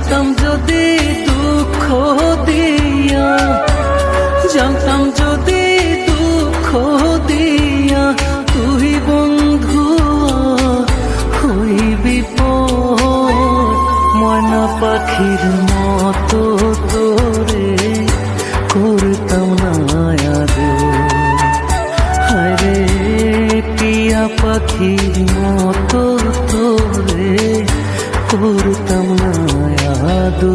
জানতাম যদি দুঃখ দিয়া, জানতাম যদি দুঃখ দিয়া, তুই বন্ধু হইবি ময়না পাখির মতো তোরে করতাম না হরে পিয়া পাখির মতো তোরে করতাম না আদো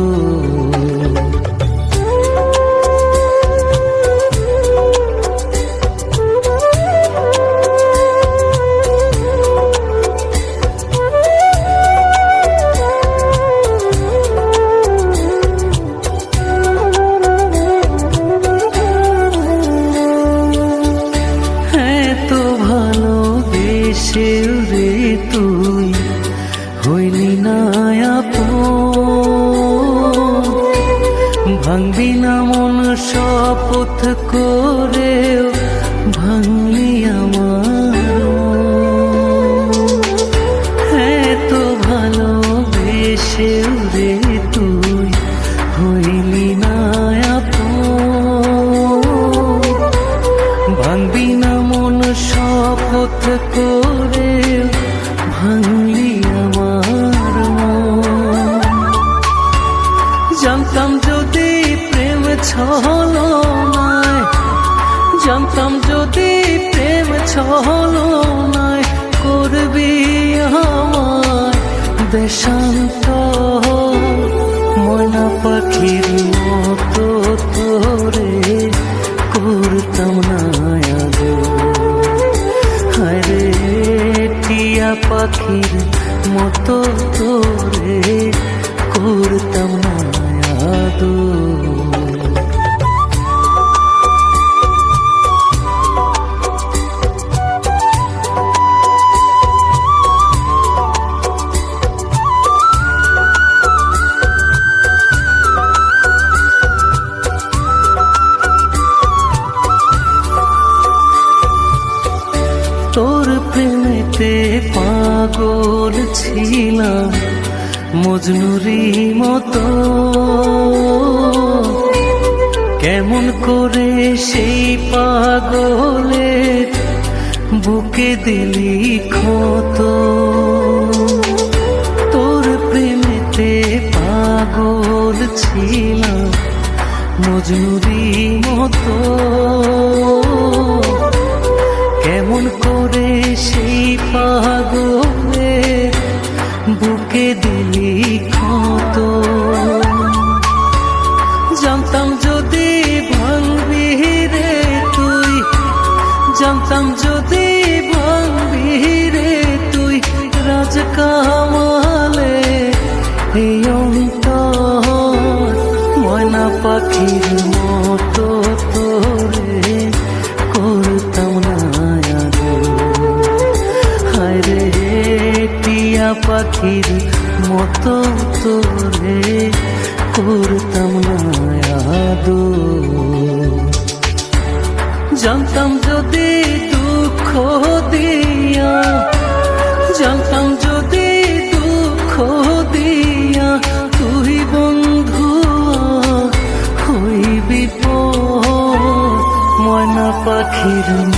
ভাঙবি না মন শপথ করে ভাঙলি ছলো নাই জানতাম যদি প্রেম ছলো নাই করবি আমার দেশান্ত ময়না পাখির মতো তোরে করতাম না আদো হায়রে টিয়া পাখির মতো তোরে করতাম না পাগল ছিলাম মজনুরি মতো। কেমন করে সেই পাগলের বুকে দিলি ক্ষত? তোর প্রেমেতে পাগল ছিলাম মজনুরি মতো। বুকে দিলি ক্ষত। জানতাম যদি ভাঙবি রে তুই, জানতাম যদি ভাঙবি রে তুই রাজ কামালে এই অন্তর ময়না পাখির পাখির মতো তোরে করতাম না জানতাম যদি দুঃখ দিয়া, জানতাম যদি দুঃখ দিয়া তুই বন্ধু হইবি ময়না পাখির